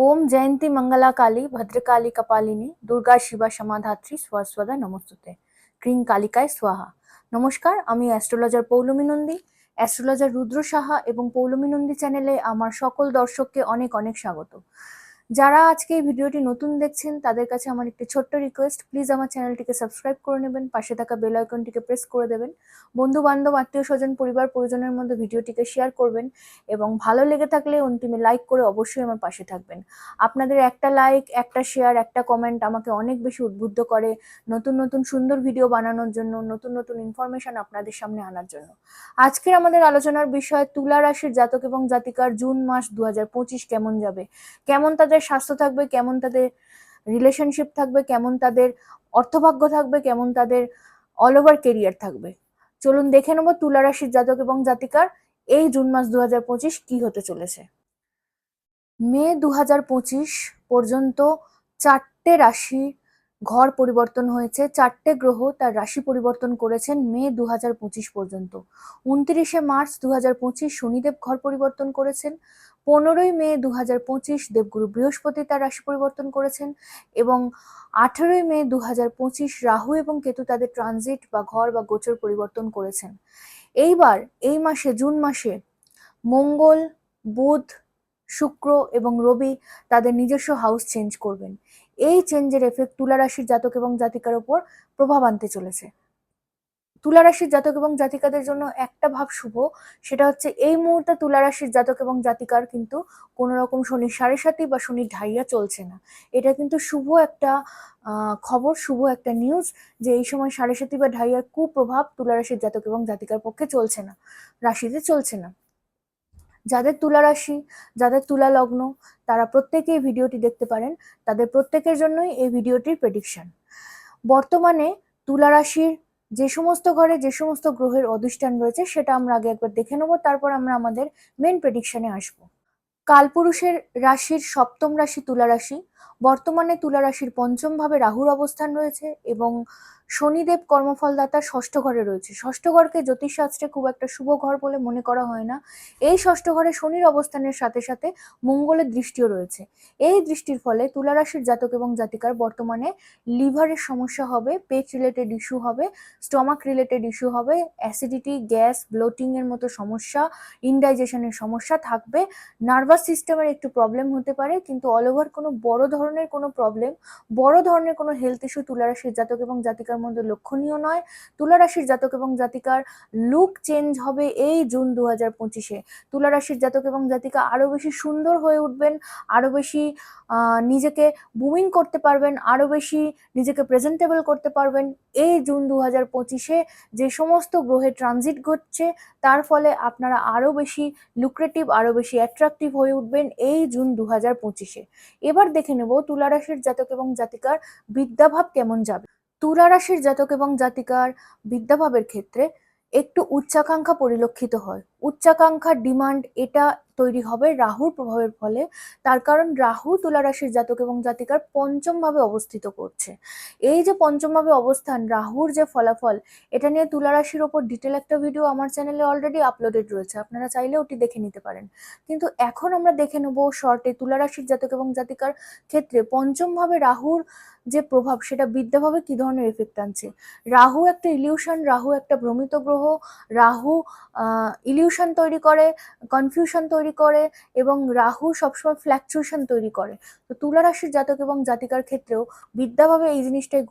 ओम जयंती मंगला काली भद्रकाली कपालिनी দুর্গা শিবা সমাধাত্রী স্বস্বদা নমস্তুতে ক্রিং কালিকায় সোহা নমস্কার আমি অ্যাস্ট্রোলজার পৌলমী নন্দী অ্যাস্ট্রোলজার রুদ্র সাহা এবং পৌলমী নন্দী চ্যানেলে আমার সকল দর্শককে অনেক অনেক স্বাগত যারা আজকে এই ভিডিওটি নতুন দেখছেন, তাদের কাছে আমার একটি ছোট্ট রিকোয়েস্ট প্লিজ আমার চ্যানেলটিকে সাবস্ক্রাইব করে নেবেন, পাশে থাকা বেল আইকনটিকে প্রেস করে দেবেন। বন্ধু বান্ধব আত্মীয় স্বজন, পরিবার, পরিজনের মধ্যে ভিডিওটিকে শেয়ার করবেন এবং ভালো লেগে থাকলে অন্তিমে লাইক করে অবশ্যই আমার পাশে থাকবেন। আপনাদের একটা লাইক একটা শেয়ার একটা কমেন্ট আমাকে অনেক বেশি উদ্বুদ্ধ করে নতুন নতুন, সুন্দর ভিডিও বানানোর জন্য, নতুন নতুন ইনফরমেশন আপনাদের সামনে আনার জন্য। আজকের আমাদের আলোচনার বিষয় তুলা রাশির জাতক এবং জাতিকার জুন মাস দু হাজার পঁচিশ কেমন যাবে? কেমন তাদের স্বাস্থ্য থাকবে, কেমন তাদের রিলেশনশিপ থাকবে, কেমন তাদের অর্থভাগ্য থাকবে, কেমন তাদের অল ওভার কেরিয়ার থাকবে। চলুন দেখে নেব তুলারাশির জাতক এবং জাতিকার এই জুন মাস দু পঁচিশ কি হতে চলেছে। মে দু পঁচিশ পর্যন্ত চারটে রাশি ঘর পরিবর্তন হয়েছে, চারটে গ্রহ তার রাশি পরিবর্তন করেছেন মে দু হাজার পঁচিশ পর্যন্ত। উনত্রিশে মার্চ দু হাজার পঁচিশ শনিদেব ঘর পরিবর্তন করেছেন, পনেরোই মে দুহাজার পঁচিশ দেবগুরু বৃহস্পতি তার রাশি পরিবর্তন করেছেন এবং আঠেরোই মে দু হাজার পঁচিশ রাহু এবং কেতু তাদের ট্রানজিট বা ঘর বা গোচর পরিবর্তন করেছেন। এইবার এই মাসে, জুন মাসে মঙ্গল, বুধ, শুক্র এবং রবি তাদের নিজস্ব হাউস চেঞ্জ করবেন। এই চেঞ্জের এফেক্ট তুলা রাশির জাতক এবং জাতিকার ওপর প্রভাব আনতে চলেছে। তুলা রাশির জাতক এবং জাতিকাদের জন্য একটা ভাব শুভ, সেটা হচ্ছে এই মুহূর্তে তুলা রাশির জাতক এবং জাতিকার কিন্তু কোনো রকম শনির সাড়ে সাতি বা শনির ঢাইয়া চলছে না। এটা কিন্তু শুভ একটা খবর, শুভ একটা নিউজ যে এই সময় সাড়ে সাতি বা ঢাইয়ার কুপ্রভাব তুলা রাশির জাতক এবং জাতিকার পক্ষে চলছে না, রাশিতে চলছে না। যাদের তুলা রাশি, যাদের তুলা লগ্ন, তারা প্রত্যেকেই ভিডিওটি দেখতে পারেন। তাদের প্রত্যেকের জন্যই এই ভিডিওটির প্রেডিকশান বর্তমানে তুলা রাশির যে সমস্ত ঘরে যে সমস্ত গ্রহের অধিষ্ঠান রয়েছে, সেটা আমরা আগে একবার দেখে নেব, তারপর আমরা আমাদের মেন প্রেডিকশানে আসব। কালপুরুষের রাশির সপ্তম রাশি তুলা রাশি। বর্তমানে তুলা রাশির পঞ্চম ভাবে রাহুর অবস্থান রয়েছে এবং শনিদেব কর্মফলদাতা ষষ্ঠ ঘরে রয়েছে। ষষ্ঠ ঘরকে জ্যোতিষশাস্ত্রে খুব একটা শুভ ঘর বলে মনে করা হয় না। এই ষষ্ঠ ঘরে শনির অবস্থানের সাথে সাথে মঙ্গলের দৃষ্টিও রয়েছে। এই দৃষ্টির ফলে তুলা রাশির জাতক এবং জাতিকার বর্তমানে লিভারের সমস্যা হবে, পেট রিলেটেড ইস্যু হবে, স্টমাক রিলেটেড ইস্যু হবে অ্যাসিডিটি গ্যাস ব্লোটিং এর মতো সমস্যা ইনডাইজেশনের সমস্যা থাকবে। নার্ভাস সিস্টেমের একটু প্রবলেম হতে পারে, কিন্তু অল ওভার কোনো বড় ধরনের কোনো প্রবলেম বড় ধরনের কোনো হেলথ ইস্যু তুলা রাশির জাতক এবং জাতিকার মধ্যে লক্ষণীয় নয়। তুলা রাশির জাতক এবং জাতিকার লুক চেঞ্জ হবে এই জুন দু হাজার পঁচিশে। তুলা রাশির জাতক এবং জাতিকা আরও বেশি সুন্দর হয়ে উঠবেন, আরও বেশি নিজেকে বুমিং করতে পারবেন আরও বেশি নিজেকে প্রেজেন্টেবল করতে পারবেন এই জুন দু হাজার পঁচিশে। যে সমস্ত গ্রহে ট্রানজিট ঘটছে, তার ফলে আপনারা আরও বেশি লুক্রেটিভ আরও বেশি অ্যাট্রাকটিভ হয়ে উঠবেন এই জুন দু হাজার পঁচিশে। এবার দেখে নেব, তুলা রাশির জাতক এবং জাতিকার বিদ্যাভাব কেমন যাবে? তুলা রাশির জাতক এবং জাতিকার বিদ্যাভাবের ক্ষেত্রে একটু উচ্চাকাঙ্ক্ষা পরিলক্ষিত হয়। উচ্চাকাঙ্ক্ষার ডিমান্ড এটা তৈরি হবে রাহুর প্রভাবের ফলে। তার কারণ রাহু তুলা রাশির জাতক এবং জাতিকার পঞ্চম ভাবে অবস্থিত করছে। এই যে পঞ্চম ভাবে অবস্থান, রাহুর যে ফলাফল, এটা নিয়ে তুলা রাশির ওপর ডিটেল একটা ভিডিও আমার চ্যানেলে অলরেডি আপলোডেড রয়েছে। আপনারা চাইলে ওটি দেখে নিতে পারেন। কিন্তু এখন আমরা দেখে নেব শর্টে তুলা রাশির জাতক এবং জাতিকার ক্ষেত্রে পঞ্চম ভাবে রাহুর যে প্রভাব, সেটা বিদ্যাভাবে কি ধরনের এফেক্ট আনছে? রাহু একটা ইলিউশন রাহু একটা ভ্রমিত গ্রহ, রাহু ইলিউশন তৈরি করে কনফিউশন তৈরি করে এবং রাহু সবসময় ফ্ল্যাকচুয়েশন তৈরি করে। তো তুলা রাশির জাতক এবং জাতিকার ক্ষেত্রেও বিদ্যাভাবে এই জিনিসটাই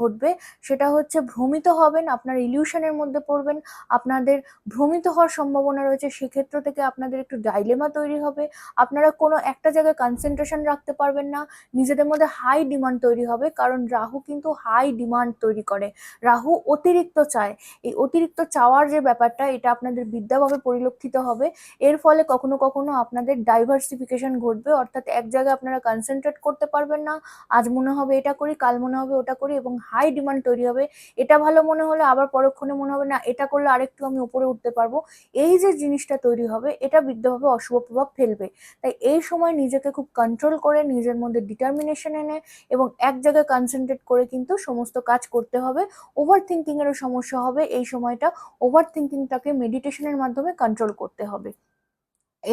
ঘটবে, সেটা হচ্ছে ভ্রমিত হবেন, আপনার ইলিউশনের মধ্যে পড়বেন, আপনাদের ভ্রমিত হওয়ার সম্ভাবনা রয়েছে, সেক্ষেত্র থেকে আপনাদের একটু ডাইলেমা তৈরি হবে, আপনারা কোনো একটা জায়গায় কনসেন্ট্রেশন রাখতে পারবেন না, নিজেদের মধ্যে হাই ডিমান্ড তৈরি হবে, কারণ রাহু কিন্তু হাই ডিমান্ড তৈরি করে, রাহু অতিরিক্ত চায়, এই অতিরিক্ত চাওয়ার যে ব্যাপারটা, এটা আপনাদের বিদ্যাভাবে পরিলক্ষিত হবে, এর ফলে কখনো কখনো আপনাদের ডাইভার্সিফিকেশন ঘটবে, অর্থাৎ এক জায়গায় আপনারা কনসেন্ট্রেট করতে পারবেন না, আজ মনে হবে এটা করি, কাল মনে হবে ওটা করি, এবং হাই ডিমান্ড তৈরি হবে। এটা ভালো মনে হলে আবার পরক্ষণে মনে হবে, না, এটা করলে আরেকটু আমি উপরে উঠতে পারব। এই যে জিনিসটা তৈরি হবে, এটা বিদ্যভাবে অশুভ প্রভাব ফেলবে। তাই এই সময় নিজেকে খুব কন্ট্রোল করে, নিজের মধ্যে ডিটারমিনেশন এনে এবং এক জায়গায় কনসেন্ট্রেট করে কিন্তু সমস্ত কাজ করতে হবে। ওভার থিঙ্কিং এরও সমস্যা হবে, এই সময়টা ওভার থিঙ্কিংটাকে মেডিটেশনের মাধ্যমে কন্ট্রোল করতে হবে।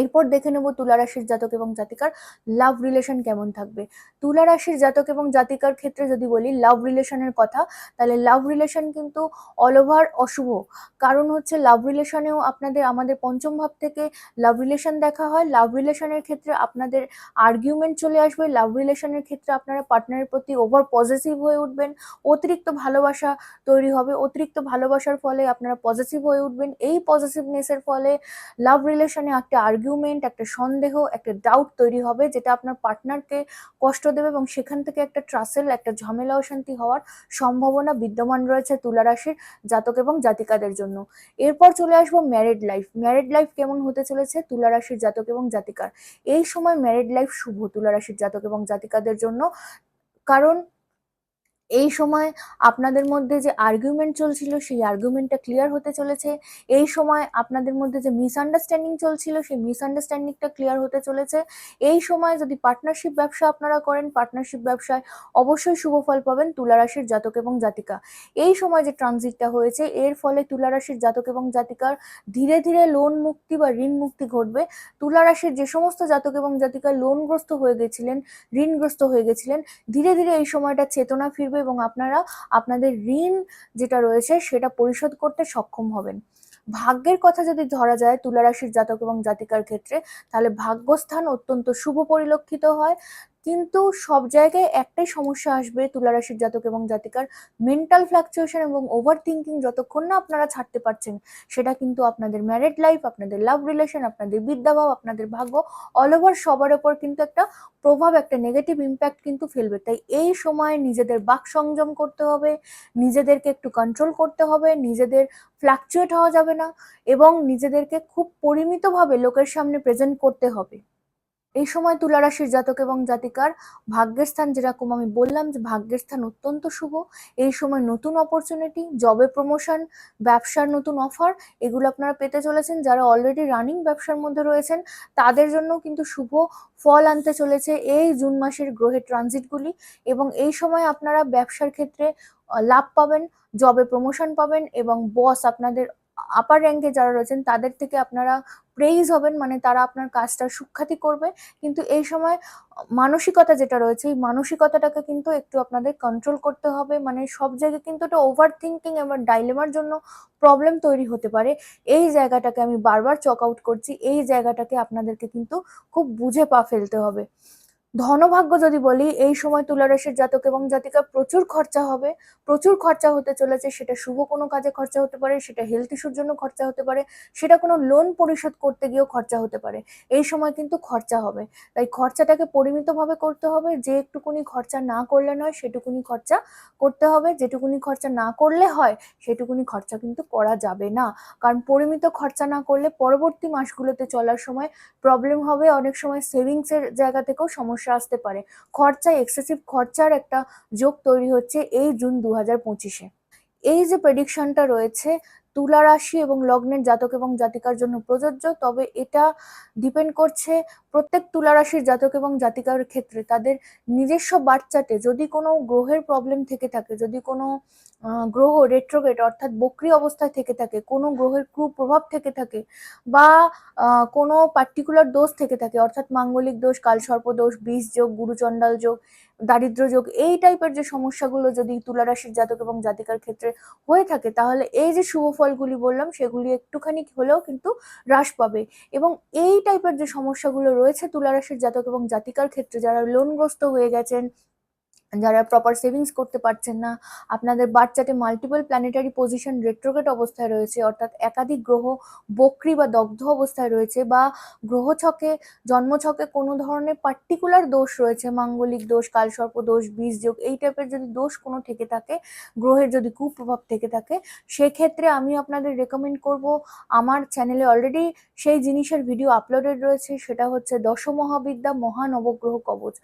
এরপর দেখে নেব তুলা রাশির জাতক এবং জাতিকার লাভ রিলেশন কেমন থাকবে। তুলা রাশির জাতক এবং জাতিকার ক্ষেত্রে যদি বলি লাভ রিলেশনের কথা, তাহলে লাভ রিলেশন কিন্তু অল ওভার অশুভ। কারণ হচ্ছে লাভ রিলেশনেও আপনাদের, আমাদের পঞ্চম ভাব থেকে লাভ রিলেশন দেখা হয়। লাভ রিলেশনের ক্ষেত্রে আপনাদের আর্গুমেন্ট চলে আসবে। লাভ রিলেশনের ক্ষেত্রে আপনারা পার্টনারের প্রতি ওভার পজিটিভ হয়ে উঠবেন। অতিরিক্ত ভালোবাসা তৈরি হবে। অতিরিক্ত ভালোবাসার ফলে আপনারা পজিটিভ হয়ে উঠবেন। এই পজিটিভনেসের ফলে লাভ রিলেশনে একটা আর্গুমেন্ট একটা সন্দেহ, একটা ডাউট তৈরি হবে যেটা আপনার পার্টনারকে কষ্ট দেবে এবং সেখান থেকে একটা ট্রাসেল একটা ঝামেলা অশান্তি হওয়ার সম্ভাবনা বিদ্যমান রয়েছে তুলা রাশির জাতক এবং জাতিকাদের জন্য। এরপর চলে আসব ম্যারিড লাইফ ম্যারিড লাইফ কেমন হতে চলেছে? তুলা রাশির জাতক এবং জাতিকার। এই সময় ম্যারিড লাইফ শুভ তুলা রাশির জাতক এবং জাতিকাদের জন্য। কারণ এই সময় আপনাদের মধ্যে যে আর্গুমেন্ট চলছিল, সেই আর্গুমেন্টটা ক্লিয়ার হতে চলেছে। এই সময় আপনাদের মধ্যে যে মিসআন্ডারস্ট্যান্ডিং চলছিল, সেই মিসআন্ডারস্ট্যান্ডিংটা ক্লিয়ার হতে চলেছে। এই সময় যদি পার্টনারশিপ ব্যবসা আপনারা করেন পার্টনারশিপ ব্যবসায় অবশ্যই শুভ ফল পাবেন তুলা রাশির জাতক এবং জাতিকা। এই সময় যে ট্রানজিটটা হয়েছে, এর ফলে তুলা রাশির জাতক এবং জাতিকার ধীরে ধীরে লোন মুক্তি বা ঋণ মুক্তি ঘটবে। তুলা রাশির যে সমস্ত জাতক এবং জাতিকা লোনগ্রস্ত হয়ে গেছিলেন, ঋণগ্রস্ত হয়ে গেছিলেন, ধীরে ধীরে এই সময়টা চেতনা ফিরবে। এবং আপনারা আপনাদের ঋণ যেটা রয়েছে সেটা পরিশোধ করতে সক্ষম হবেন। ভাগ্যের কথা যদি ধরা যায় তুলারাশির জাতক এবং জাতিকার ক্ষেত্রে, তাহলে ভাগ্যস্থান অত্যন্ত শুভ পরিলক্ষিত হয়। কিন্তু সব জায়গায় একটাই সমস্যা আসবে তুলা রাশির জাতক এবং জাতিকার মেন্টাল ফ্লাকচুয়েশন এবং ওভার থিঙ্কিং যতক্ষণ না আপনারা ছাড়তে পারছেন। সেটা কিন্তু আপনাদের ম্যারিড লাইফ আপনাদের লাভ রিলেশন আপনাদের বিদ্যাভাব, আপনাদের ভাগ্য অল ওভার সবার ওপর কিন্তু একটা প্রভাব, একটা নেগেটিভ ইম্প্যাক্ট কিন্তু ফেলবে। তাই এই সময় নিজেদের বাক সংযম করতে হবে, নিজেদেরকে একটু কন্ট্রোল করতে হবে, নিজেদের ফ্লাকচুয়েট হওয়া যাবে না এবং নিজেদেরকে খুব পরিমিতভাবে লোকের সামনে প্রেজেন্ট করতে হবে। এই সময় তুলা রাশির জাতক এবং জাতিকার ভাগ্যের স্থান যেরকম আমি বললাম যে ভাগ্যের স্থান অত্যন্ত শুভ। এই সময় নতুন অপরচুনিটি জবে প্রমোশন ব্যবসার নতুন অফার এগুলো আপনারা পেতে চলেছেন। যারা অলরেডি রানিং ব্যবসার মধ্যে রয়েছেন, তাদের জন্য কিন্তু শুভ ফল আনতে চলেছে এই জুন মাসের গ্রহের ট্রানজিটগুলি এবং এই সময় আপনারা ব্যবসার ক্ষেত্রে লাভ পাবেন জবে প্রমোশন পাবেন এবং বস আপনাদের আপার র্যাঙ্কে যারা রয়েছেন, তাদের থেকে আপনারা প্রেইজ হবেন মানে তারা আপনার কাজটা সুখ্যাতি করবে। কিন্তু এই সময় মানসিকতা যেটা রয়েছে, এই মানসিকতাটাকে কিন্তু একটু আপনাদের কন্ট্রোল করতে হবে। মানে সব জায়গায় কিন্তু একটা ওভার থিঙ্কিং এবং ডাইলেমার জন্য প্রবলেম তৈরি হতে পারে। এই জায়গাটাকে আমি বারবার চক আউট করছি। এই জায়গাটাকে আপনাদেরকে কিন্তু খুব বুঝে পা ফেলতে হবে। ধনভাগ্য যদি বলি, এই সময় তুলা রাশির জাতক এবং জাতিকা প্রচুর খরচা হবে। প্রচুর খরচা হতে চলেছে, সেটা শুভ কোনো কাজে খরচা হতে পারে, সেটা হেলথ ইস্যুর জন্য খরচা হতে পারে, সেটা কোনো লোন পরিশোধ করতে গিয়েও খরচা হতে পারে। এই সময় কিন্তু খরচা হবে। তাই খরচাটাকে পরিমিতভাবে করতে হবে, যে একটুকুনি খরচা না করলে নয়, সেটুকুনি খরচা করতে হবে। যেটুকুনি খরচা না করলে হয়, সেটুকুনি খরচা কিন্তু করা যাবে না। কারণ পরিমিত খরচা না করলে পরবর্তী মাসগুলোতে চলার সময় প্রবলেম হবে। অনেক সময় সেভিংসের জায়গা থেকেও সমস্যা আসতে পারে। খরচায় এক্সেসিভ খরচার একটা যোগ তৈরি হচ্ছে এই জুন দু হাজার পঁচিশে। এই যে প্রেডিকশনটা রয়েছে, তুলা রাশি এবং লগ্নের জাতক এবং জাতিকার জন্য প্রযোজ্য, তবে এটা ডিপেন্ড করছে প্রত্যেক তুলা রাশির জাতক এবং জাতিকার ক্ষেত্রে তাদের নিজস্ব বাচ্চাতে যদি কোনো গ্রহের প্রবলেম থেকে থাকে, যদি কোনো গ্রহ রেট্রোগেট অর্থাৎ বক্রি অবস্থায় থেকে থাকে, কোনো গ্রহের কুপ্রভাব থেকে থাকে বা কোনো পার্টিকুলার দোষ থেকে থাকে, অর্থাৎ মাঙ্গলিক দোষ, কালসর্প দোষ, বীজ যোগ, গুরুচণ্ডাল যোগ, দারিদ্র যোগ, এই টাইপের যে সমস্যাগুলো যদি তুলা রাশির জাতক এবং জাতিকার ক্ষেত্রে হয়ে থাকে, তাহলে এই যে শুভ ফলগুলি বললাম, সেগুলি একটুখানি হলেও কিন্তু হ্রাস পাবে এবং এই টাইপের যে সমস্যাগুলো রয়েছে তুলারাশির জাতক এবং জাতিকার ক্ষেত্রে যারা লোনগ্রস্ত হয়ে গেছেন যারা প্রপার সেভিংস করতে পারছেন না, আপনাদের বাচ্চাতে মাল্টিপল প্ল্যানেটারি পজিশন রেট্রোগেট অবস্থায় রয়েছে, অর্থাৎ একাধিক গ্রহ বক্রি বা দগ্ধ অবস্থায় রয়েছে বা গ্রহ ছকে জন্মছকে কোনো ধরনের পার্টিকুলার দোষ রয়েছে, মাঙ্গলিক দোষ, কালসর্প দোষ, বীজ যোগ, এই টাইপের যদি দোষ কোনো থেকে থাকে, গ্রহের যদি কুপ্রভাব থেকে থাকে, সেক্ষেত্রে আমি আপনাদের রেকমেন্ড করব, আমার চ্যানেলে অলরেডি সেই জিনিসের ভিডিও আপলোডেড রয়েছে, সেটা হচ্ছে দশমহাবিদ্যা মহানবগ্রহ কবচ।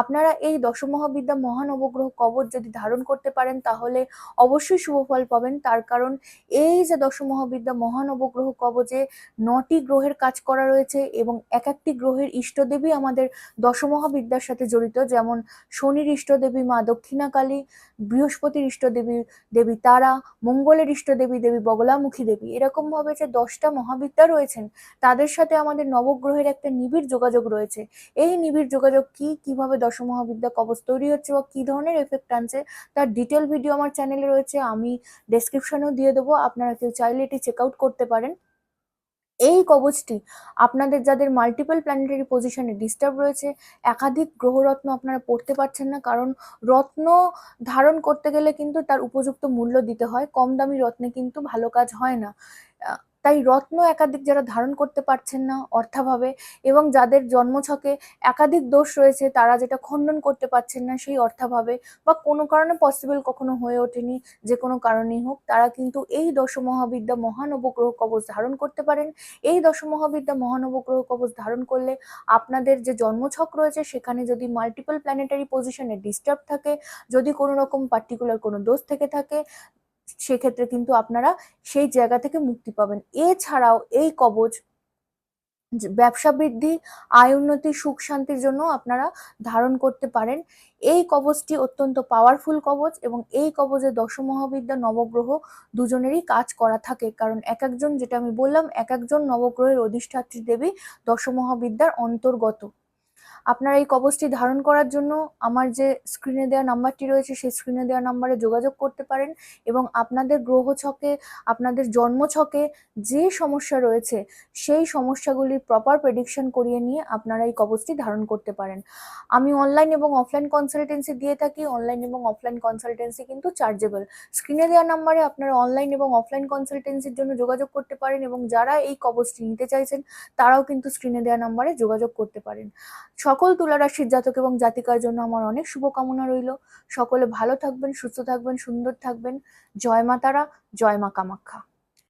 আপনারা এই দশমহাবিদ্যা মহানবগ্রহ কবচ যদি ধারণ করতে পারেন, তাহলে অবশ্যই শুভ ফল পাবেন। তার কারণ এই যে দশমহাবিদ্যা মহানবগ্রহ কবচে নটি গ্রহের কাজ করা রয়েছে এবং এক একটি গ্রহের ইষ্টদেবী আমাদের দশমহাবিদ্যার সাথে জড়িত, যেমন শনির ইষ্টদেবী মা দক্ষিণাকালী, বৃহস্পতির ইষ্টদেবী দেবী তারা, মঙ্গলের ইষ্টদেবী দেবী বগলামুখী দেবী। এরকম ভাবে যে দশটা মহাবিদ্যা রয়েছেন, তাদের সাথে আমাদের নবগ্রহের একটা নিবিড় যোগাযোগ রয়েছে। এই নিবিড় যোগাযোগ কি, কীভাবে দশমহাবিদ্যা কবচ তৈরি হচ্ছে কি ধরনের এফেক্ট আনছে, তার ডিটেল ভিডিও আমার চ্যানেলে রয়েছে, আমি ডেসক্রিপশনেও দিয়ে দেবো, আপনারা কেউ চাইলে এটি চেক আউট করতে পারেন। এই কবচটি আপনাদের যাদের মাল্টিপল প্ল্যানেটারি পজিশনে ডিস্টার্ব রয়েছে, একাধিক গ্রহরত্ন আপনারা পড়তে পারছেন না, কারণ রত্ন ধারণ করতে গেলে কিন্তু তার উপযুক্ত মূল্য দিতে হয়, কম দামি রত্নে কিন্তু ভালো কাজ হয় না। তাই রত্ন একাধিক যারা ধারণ করতে পারছেন না অর্থাভাবে এবং যাদের জন্মছকে একাধিক দোষ রয়েছে, তারা যেটা খণ্ডন করতে পারছেন না সেই অর্থাভাবে বা কোনো কারণে পসিবল কখনো হয়ে ওঠেনি, যে কোনো কারণেই হোক, তারা কিন্তু এই দশমহাবিদ্যা মহানবগ্রহ কবচ ধারণ করতে পারেন। এই দশমহাবিদ্যা মহানবগ্রহ কবচ ধারণ করলে আপনাদের যে জন্মছক রয়েছে, সেখানে যদি মাল্টিপল প্ল্যানেটারি পজিশনে ডিস্টার্ব থাকে, যদি কোনো রকম পার্টিকুলার কোনো দোষ থেকে থাকে সেক্ষেত্রে কিন্তু আপনারা সেই জায়গা থেকে মুক্তি পাবেন। এছাড়াও এই কবচ ব্যবসা বৃদ্ধি, আয় উন্নতি, সুখ শান্তির জন্য আপনারা ধারণ করতে পারেন। এই কবচটি অত্যন্ত পাওয়ারফুল কবচ এবং এই কবচে দশমহাবিদ্যা, নবগ্রহ দুজনেরই কাজ করা থাকে। কারণ এক একজন যেটা আমি বললাম এক একজন নবগ্রহের অধিষ্ঠাত্রী দেবী দশমহাবিদ্যার অন্তর্গত। আপনারা এই কবচটি ধারণ করার জন্য আমার যে স্ক্রিনে দেওয়া নাম্বারটি রয়েছে, সেই স্ক্রিনে দেওয়া নাম্বারে যোগাযোগ করতে পারেন এবং আপনাদের গ্রহ ছকে, আপনাদের জন্ম ছকে যে সমস্যা রয়েছে, সেই সমস্যাগুলির প্রপার প্রেডিকশন করিয়ে নিয়ে আপনারা এই কবচটি ধারণ করতে পারেন। আমি অনলাইন এবং অফলাইন কনসালটেন্সি দিয়ে থাকি অনলাইন এবং অফলাইন কনসালটেন্সি কিন্তু চার্জেবল স্ক্রিনে দেওয়া নাম্বারে আপনারা অনলাইন এবং অফলাইন কনসালটেন্সির জন্য যোগাযোগ করতে পারেন এবং যারা এই কবচটি নিতে চাইছেন, তারাও কিন্তু স্ক্রিনে দেওয়া নাম্বারে যোগাযোগ করতে পারেন। সকল তুলা রাশির জাতক এবং জাতিকার জন্য আমার অনেক শুভকামনা রইল। সকলে ভালো থাকবেন, সুস্থ থাকবেন, সুন্দর থাকবেন। জয় মা তারা, জয় মা কামাখ্যা।